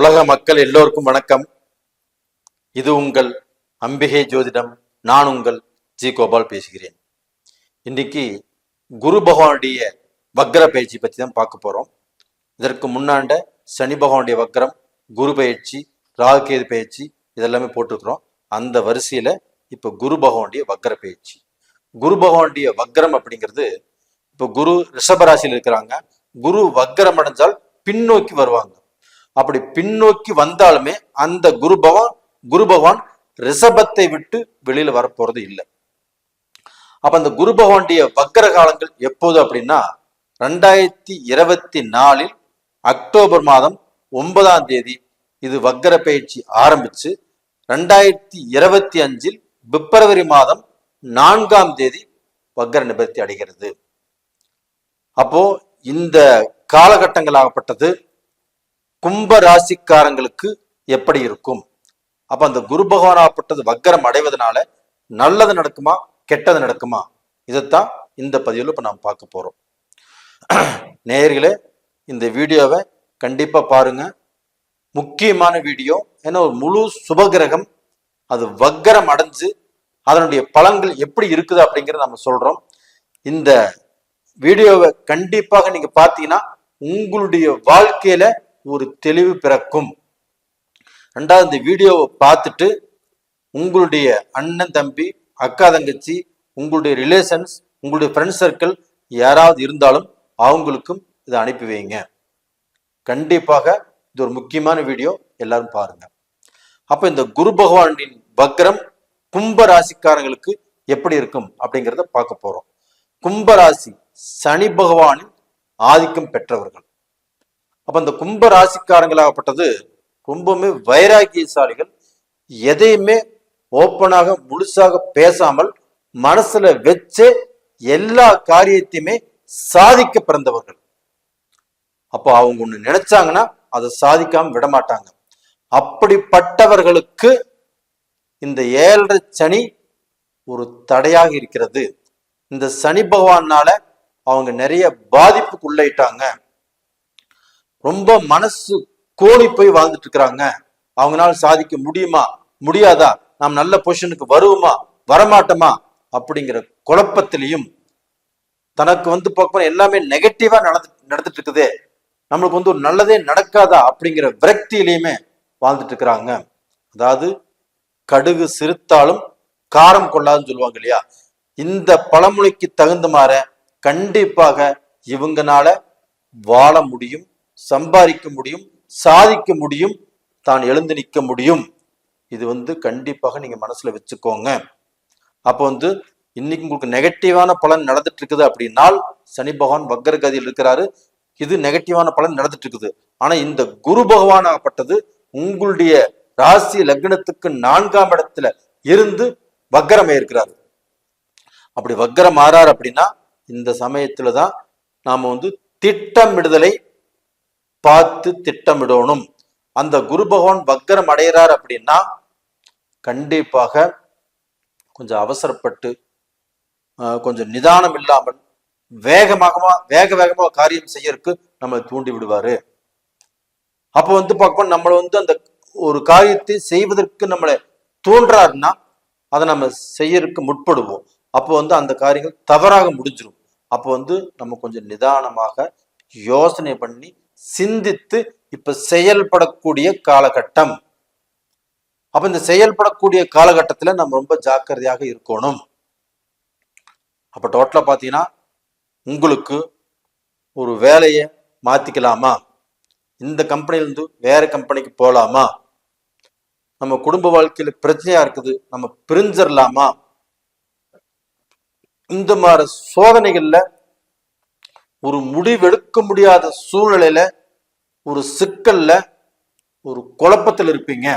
உலக மக்கள் எல்லோருக்கும் வணக்கம். இது உங்கள் அம்பிகை ஜோதிடம் நான் உங்கள் ஜி கோபால் பேசுகிறேன். இன்னைக்கு குரு பகவானுடைய வக்ர பயிற்சி பற்றி தான் பார்க்க போறோம். இதற்கு முன்னாண்ட சனி பகவானுடைய வக்ரம் குரு பயிற்சி ராகுகேது பயிற்சி இதெல்லாமே போட்டிருக்கிறோம். அந்த வரிசையில இப்போ குரு பகவானுடைய வக்ர பயிற்சி. குரு பகவானுடைய வக்ரம் அப்படிங்கிறது இப்போ குரு ரிஷபராசியில் இருக்கிறாங்க. குரு வக்ரம் அடைஞ்சால் பின்னோக்கி வருவாங்க. அப்படி பின்னோக்கி வந்தாலுமே அந்த குரு பகவான் குரு பகவான் ரிஷபத்தை விட்டு வெளியில வரப்போறது இல்லை. அப்ப அந்த குரு பகவானுடைய வக்கர காலங்கள் எப்போது அப்படின்னா ரெண்டாயிரத்தி இருபத்தி நாலில் அக்டோபர் மாதம் ஒன்பதாம் தேதி இது வக்கர பயிற்சி ஆரம்பிச்சு ரெண்டாயிரத்தி இருபத்தி அஞ்சில் பிப்ரவரி மாதம் நான்காம் தேதி வக்கர நிபர்த்தி அடைகிறது. அப்போ இந்த காலகட்டங்களாகப்பட்டது கும்ப ராசிக்காரங்களுக்கு எப்படி இருக்கும்? அப்ப அந்த குரு பகவானாப்பட்டது வக்கரம் அடைவதனால நல்லது நடக்குமா கெட்டது நடக்குமா? இதைத்தான் இந்த பதிவில் இப்ப நாம் பார்க்க போறோம். நேயர்களே இந்த வீடியோவை கண்டிப்பா பாருங்க. முக்கியமான வீடியோ ஏன்னா ஒரு முழு சுபகிரகம் அது வக்கரம் அடைஞ்சு அதனுடைய பலன்கள் எப்படி இருக்குது அப்படிங்கிறத நம்ம சொல்றோம். இந்த வீடியோவை கண்டிப்பாக நீங்க பார்த்தீங்கன்னா உங்களுடைய வாழ்க்கையில ஒரு தெளிவு பிறக்கும். ரெண்டாவது இந்த வீடியோவை பார்த்துட்டு உங்களுடைய அண்ணன் தம்பி அக்கா தங்கச்சி உங்களுடைய ரிலேஷன்ஸ் உங்களுடைய ஃப்ரெண்ட்ஸ் சர்க்கிள் யாராவது இருந்தாலும் அவங்களுக்கும் இதை அனுப்பி வைங்க. கண்டிப்பாக இது ஒரு முக்கியமான வீடியோ. எல்லாரும் பாருங்க. அப்ப இந்த குரு பகவானின் வக்ரம் கும்ப ராசிக்காரங்களுக்கு எப்படி இருக்கும் அப்படிங்கிறத பார்க்க போறோம். கும்பராசி சனி பகவானின் ஆதிக்கம் பெற்றவர்கள். அப்ப இந்த கும்ப ராசிக்காரங்களாகப்பட்டது ரொம்பவுமே வைராக்கியசாலிகள் எதையுமே ஓப்பனாக முழுசாக பேசாமல் மனசுல வச்சு எல்லா காரியத்தையுமே சாதிக்க பிறந்தவர்கள். அப்போ அவங்க ஒன்று நினைச்சாங்கன்னா அதை சாதிக்காம விட மாட்டாங்க அப்படிப்பட்டவர்களுக்கு இந்த ஏழரை சனி ஒரு தடையாக இருக்கிறது. இந்த சனி பகவானால அவங்க நிறைய பாதிப்புக்குள்ளாயிட்டாங்க ரொம்ப மனசு கோணி போய் வாழ்ந்துட்டு இருக்கிறாங்க. அவங்களால சாதிக்க முடியுமா? முடியாதா? நாம் நல்ல பொசிஷனுக்கு வருவோமா? வரமாட்டோமா? அப்படிங்கிற குழப்பத்திலையும் தனக்கு வந்து பார்க்க எல்லாமே நெகட்டிவா நடந்து நடந்துட்டு இருக்குது நம்மளுக்கு வந்து ஒரு நல்லதே நடக்காதா? அப்படிங்கிற விரக்தியிலையுமே வாழ்ந்துட்டு இருக்கிறாங்க. அதாவது கடுகு சிறுத்தாலும் காரம் கொள்ளாதுன்னு சொல்லுவாங்க இல்லையா? இந்த பழமொழிக்கு தகுந்த மாற கண்டிப்பாக இவங்கனால வாழ முடியும். சம்பாதிக்க முடியும் சாதிக்க முடியும் தான் எழுந்து நிற்க முடியும். இது வந்து கண்டிப்பாக நீங்க மனசுல வச்சுக்கோங்க. அப்போ வந்து இன்னைக்கு உங்களுக்கு நெகட்டிவான பலன் நடந்துட்டு இருக்குது அப்படின்னால் சனி பகவான் வக்கரகதியில் இருக்கிறாரு. இது நெகட்டிவான பலன் நடந்துட்டு இருக்குது ஆனா இந்த குரு பகவான் ஆகப்பட்டது உங்களுடைய ராசி லக்னத்துக்கு நான்காம் இடத்துல இருந்து வக்கரமே இருக்கிறாரு. அப்படி வக்கரம் மாறார் அப்படின்னா இந்த சமயத்துல தான் நாம வந்து திட்டமிடுதலை பார்த்து திட்டமிடணும். அந்த குரு பகவான் வக்கரம் அடைகிறார் அப்படின்னா கண்டிப்பாக கொஞ்சம் அவசரப்பட்டு ஆஹ், கொஞ்சம் நிதானம் இல்லாமல் வேகமாக வேக வேகமா காரியம் செய்யறதுக்கு நம்மளை தூண்டி விடுவாரு. அப்போ வந்து பார்ப்போம் நம்மளை வந்து அந்த ஒரு காரியத்தை செய்வதற்கு நம்மளை தூண்டுறாருன்னா அதை நம்ம செய்யறதுக்கு முற்படுவோம். அப்போ வந்து அந்த காரியங்கள் தவறாக முடிஞ்சிடும் அப்போ வந்து நம்ம கொஞ்சம் நிதானமாக யோசனை பண்ணி சிந்தித்து இப்ப செயல்படக்கூடிய காலகட்டம். அப்ப இந்த செயல்படக்கூடிய காலகட்டத்துல நம்ம ரொம்ப ஜாக்கிரதையாக இருக்கணும். அப்ப டோட்டலா பாத்தீங்கன்னா உங்களுக்கு ஒரு வேலையை மாத்திக்கலாமா? இந்த கம்பெனில இருந்து வேற கம்பெனிக்கு போகலாமா நம்ம குடும்ப வாழ்க்கையில பிரச்சனையா இருக்குது நம்ம பிரிஞ்சிடலாமா இந்த மாதிரி சோதனைகள்ல ஒரு முடிவெடுக்க முடியாத சூழ்நிலையில ஒரு சிக்கல்ல ஒரு குழப்பத்தில் இருப்பீங்க.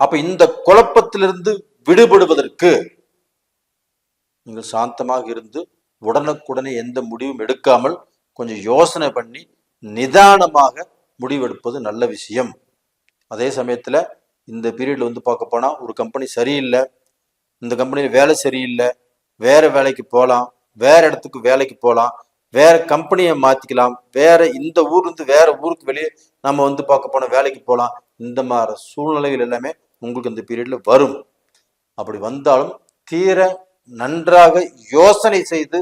அப்ப இந்த குழப்பத்திலிருந்து விடுபடுவதற்கு நீங்கள் சாந்தமாக இருந்து உடனுக்குடனே எந்த முடிவும் எடுக்காமல் கொஞ்சம் யோசனை பண்ணி நிதானமாக முடிவெடுப்பது நல்ல விஷயம். அதே சமயத்துல இந்த பீரியடில் வந்து பார்க்க போனா ஒரு கம்பெனி சரியில்லை இந்த கம்பெனியில் வேலை சரியில்லை வேற வேலைக்கு போகலாம் வேற இடத்துக்கு வேலைக்கு போகலாம் வேற கம்பெனியை மாத்திக்கலாம். வேற இந்த ஊர்லேருந்து வேற ஊருக்கு வெளியே நம்ம வந்து பார்க்க போன வேலைக்கு போகலாம் இந்த மாதிரி சூழ்நிலைகள் எல்லாமே உங்களுக்கு இந்த பீரியட்ல வரும். அப்படி வந்தாலும் தீர நன்றாக யோசனை செய்து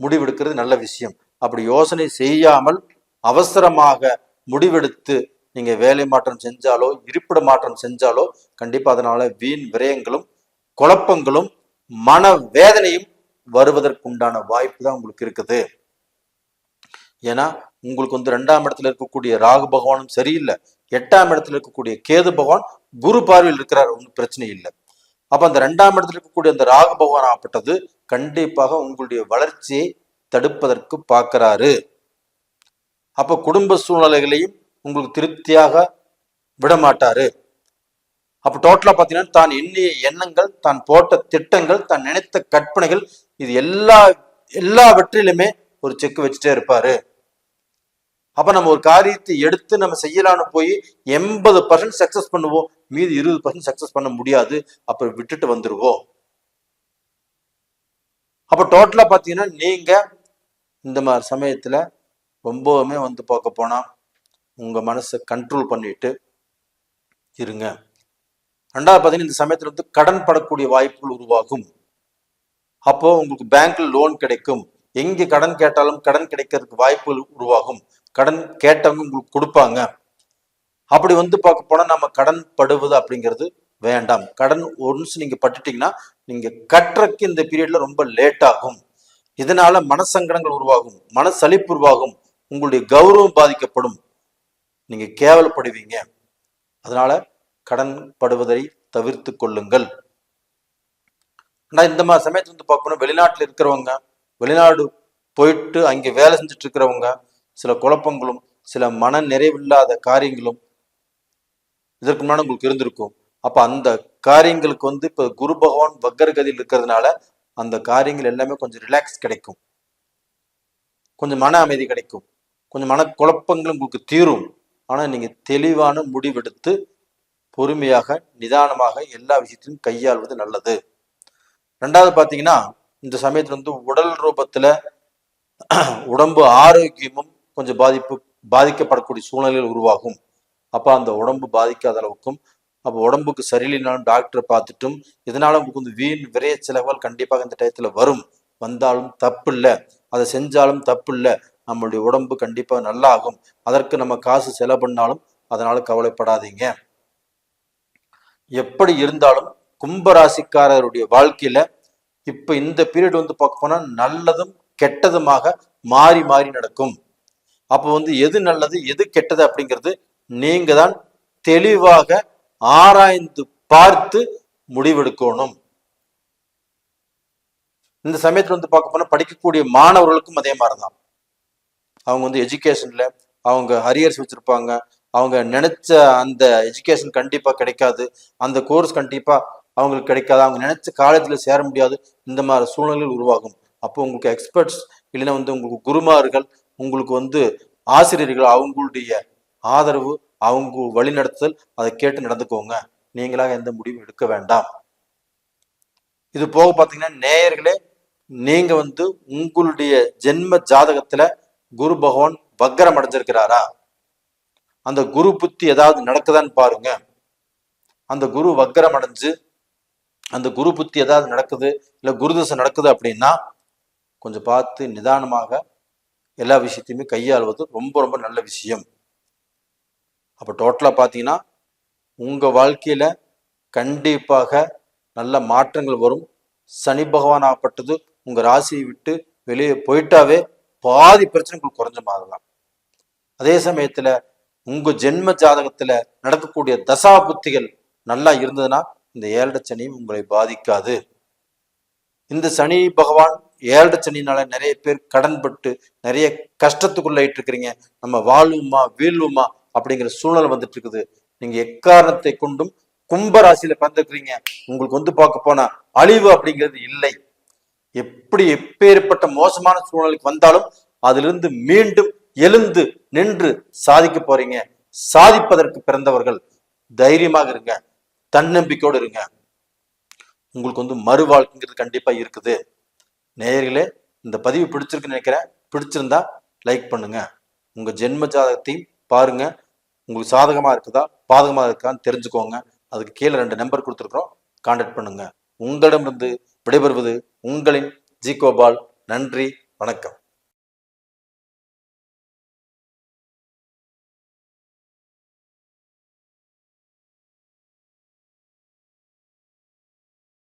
முடிவெடுக்கிறது நல்ல விஷயம். அப்படி யோசனை செய்யாமல் அவசரமாக முடிவெடுத்து நீங்க வேலை மாற்றம் செஞ்சாலோ இருப்பிட மாற்றம் செஞ்சாலோ கண்டிப்பா அதனால வீண் விரயங்களும் குழப்பங்களும் மன வேதனையும் வருவதற்குண்டான வாய்ப்பு தான் உங்களுக்கு இருக்குது. ஏன்னா உங்களுக்கு வந்து ரெண்டாம் இடத்துல இருக்கக்கூடிய ராகு பகவானும் சரியில்லை. எட்டாம் இடத்துல இருக்கக்கூடிய கேது பகவான் குரு பார்வையில் இருக்கிறார் ஒன்றும் பிரச்சனை இல்லை. அப்ப அந்த ரெண்டாம் இடத்துல இருக்கக்கூடிய அந்த ராகு பகவான் ஆகப்பட்டது கண்டிப்பாக உங்களுடைய வளர்ச்சியை தடுப்பதற்கு பார்க்கிறாரு. அப்ப குடும்ப சூழ்நிலைகளையும் உங்களுக்கு திருப்தியாக விட மாட்டாரு அப்ப டோட்டலா பாத்தீங்கன்னா தான் எண்ணிய எண்ணங்கள் தான் போட்ட திட்டங்கள் தான் நினைத்த கற்பனைகள் இது எல்லா எல்லாவற்றிலுமே ஒரு செக் வச்சுட்டே இருப்பாரு. அப்ப நம்ம ஒரு காரியத்தை எடுத்து நம்ம செய்யலான்னு போய் எண்பது பர்சன்ட் சக்சஸ் பண்ணுவோம் மீதி இருபது பர்சன்ட் சக்சஸ் பண்ண முடியாது அப்ப விட்டுட்டு வந்துருவோம். அப்ப டோட்டலா பாத்தீங்கன்னா நீங்க இந்த மாதிரி சமயத்துல ரொம்பவுமே வந்து பார்க்க போனா உங்க மனசை கண்ட்ரோல் பண்ணிட்டு இருங்க. ரெண்டாவது பார்த்தீங்கன்னா இந்த சமயத்தில் வந்து கடன் படக்கூடிய வாய்ப்புகள் உருவாகும். அப்போ உங்களுக்கு பேங்க்ல லோன் கிடைக்கும். எங்கே கடன் கேட்டாலும் கடன் கிடைக்கிறதுக்கு வாய்ப்புகள் உருவாகும். கடன் கேட்டவங்க உங்களுக்கு கொடுப்பாங்க. அப்படி வந்து பார்க்க போனால் நம்ம கடன் படுவது அப்படிங்கிறது வேண்டாம். கடன் ஒன்ஸ் நீங்கள் பட்டுட்டீங்கன்னா நீங்கள் கட்டுறதுக்கு இந்த பீரியடில் ரொம்ப லேட் ஆகும். இதனால மனசங்கடங்கள் உருவாகும். மனசலிப்பு உருவாகும். உங்களுடைய கௌரவம் பாதிக்கப்படும். நீங்கள் கேவலப்படுவீங்க. அதனால கடன் படுவதை தவிர்த்து கொள்ளுங்கள். ஆனால் இந்த மாதிரி சமயத்தில் வந்து பார்க்கணும் வெளிநாட்டில் இருக்கிறவங்க வெளிநாடு போயிட்டு அங்கே வேலை செஞ்சுட்டு இருக்கிறவங்க சில குழப்பங்களும் சில மன நிறைவில்லாத காரியங்களும் இதற்கு முன்னாடி உங்களுக்கு இருந்திருக்கும். அப்போ அந்த காரியங்களுக்கு வந்து இப்போ குரு பகவான் வக்கரகதியில் இருக்கிறதுனால அந்த காரியங்கள் எல்லாமே கொஞ்சம் ரிலாக்ஸ் கிடைக்கும். கொஞ்சம் மன அமைதி கிடைக்கும். கொஞ்சம் மன குழப்பங்கள் உங்களுக்கு தீரும். ஆனால் நீங்கள் தெளிவான முடிவெடுத்து பொறுமையாக நிதானமாக எல்லா விஷயத்தையும் கையாள்வது நல்லது. ரெண்டாவது பார்த்தீங்கன்னா இந்த சமயத்துல வந்து உடல் ரூபத்துல உடம்பு ஆரோக்கியமும் கொஞ்சம் பாதிப்பு பாதிக்கப்படக்கூடிய சூழ்நிலைகள் உருவாகும். அப்ப அந்த உடம்பு பாதிக்காத அளவுக்கும் அப்போ உடம்புக்கு சரியில்லைனாலும் டாக்டரை பார்த்துட்டும் இதனால உங்களுக்கு வந்து வீண் விரைய செலவுகள் கண்டிப்பாக இந்த டயத்துல வரும். வந்தாலும் தப்பு இல்லை அதை செஞ்சாலும் தப்பு இல்லை நம்மளுடைய உடம்பு கண்டிப்பாக நல்லா ஆகும் அதற்கு நம்ம காசு செலவு பண்ணாலும் அதனால கவலைப்படாதீங்க. எப்படி இருந்தாலும் கும்பராசிக்காரருடைய வாழ்க்கையில இப்ப இந்த பீரியட் வந்து பார்க்க போனா நல்லதும் கெட்டதுமாக மாறி மாறி நடக்கும். அப்போ வந்து எது நல்லது எது கெட்டது அப்படிங்கிறது நீங்க தான் தெளிவாக ஆராய்ந்து பார்த்து முடிவெடுக்கணும். இந்த சமயத்துல வந்து பார்க்க போனா படிக்கக்கூடிய மாணவர்களுக்கும் அதே மாதிரிதான். அவங்க வந்து எஜுகேஷன்ல அவங்க ஹரியர்ஸ் வச்சிருப்பாங்க. அவங்க நினைச்ச அந்த எஜுகேஷன் கண்டிப்பாக கிடைக்காது. அந்த கோர்ஸ் கண்டிப்பா அவங்களுக்கு கிடைக்காது. அவங்க நினைச்ச காலேஜ்ல சேர முடியாது. இந்த மாதிரி சூழ்நிலைகள் உருவாகும். அப்போ உங்களுக்கு எக்ஸ்பர்ட்ஸ் இல்லைன்னா வந்து உங்களுக்கு குருமார்கள் உங்களுக்கு வந்து ஆசிரியர்கள் அவங்களுடைய ஆதரவு அவங்க வழிநடத்துதல் அதை கேட்டு நடந்துக்கோங்க. நீங்களாக எந்த முடிவும் எடுக்க வேண்டாம். இது போக பார்த்தீங்கன்னா நேயர்களே நீங்க வந்து உங்களுடைய ஜென்ம ஜாதகத்துல குரு பகவான் வக்கரம் அடைஞ்சிருக்கிறாரா? அந்த குரு புத்தி ஏதாவது நடக்குதான்னு பாருங்க. அந்த குரு வக்கரம் அடைஞ்சு அந்த குரு புத்தி ஏதாவது நடக்குது இல்லை குருதசை நடக்குது அப்படின்னா கொஞ்சம் பார்த்து நிதானமாக எல்லா விஷயத்தையுமே கையாள்வது ரொம்ப ரொம்ப நல்ல விஷயம். அப்போ டோட்டலாக பார்த்தீங்கன்னா உங்கள் வாழ்க்கையில் கண்டிப்பாக நல்ல மாற்றங்கள் வரும். சனி பகவான் ஆகப்பட்டது உங்கள் ராசியை விட்டு வெளியே போயிட்டாவே பாதி பிரச்சனைகள் குறைஞ்ச மாதிரிலாம் அதே சமயத்தில் உங்க ஜென்ம ஜாதகத்துல நடக்கக்கூடிய தசா புத்திகள் நல்லா இருந்ததுன்னா இந்த ஏழரை சனியும் உங்களை பாதிக்காது. இந்த சனி பகவான் ஏழரை சனினால நிறைய பேர் கடன்பட்டு நிறைய கஷ்டத்துக்குள்ளாயிட்டு இருக்கிறீங்க நம்ம வாழ்வுமா வீழ்வுமா அப்படிங்கிற சூழ்நிலை வந்துட்டு இருக்குது நீங்க எக்காரணத்தை கொண்டும் கும்ப ராசியில பிறந்திருக்கிறீங்க. உங்களுக்கு வந்து பார்க்க போனா அழிவு அப்படிங்கிறது இல்லை. எப்படி எப்பேற்பட்ட மோசமான சூழ்நிலைக்கு வந்தாலும் அதிலிருந்து மீண்டும் எழுந்து நின்று சாதிக்க போறீங்க. சாதிப்பதற்கு பிறந்தவர்கள் தைரியமாக இருங்க. தன்னம்பிக்கையோடு இருங்க. உங்களுக்கு வந்து மறு வாழ்க்கைங்கிறது கண்டிப்பா இருக்குது. நேயர்களே இந்த பதிவு பிடிச்சிருக்குன்னு நினைக்கிறேன். பிடிச்சிருந்தா லைக் பண்ணுங்க. உங்க ஜென்ம ஜாதகத்தையும் பாருங்க. உங்களுக்கு சாதகமா இருக்குதா பாதகமா இருக்கான்னு தெரிஞ்சுக்கோங்க. அதுக்கு கீழே ரெண்டு நம்பர் கொடுத்துருக்குறோம். கான்டாக்ட் பண்ணுங்க. உங்களிடமிருந்து விடைபெறுவது உங்களின் ஜி கோபால் நன்றி வணக்கம்.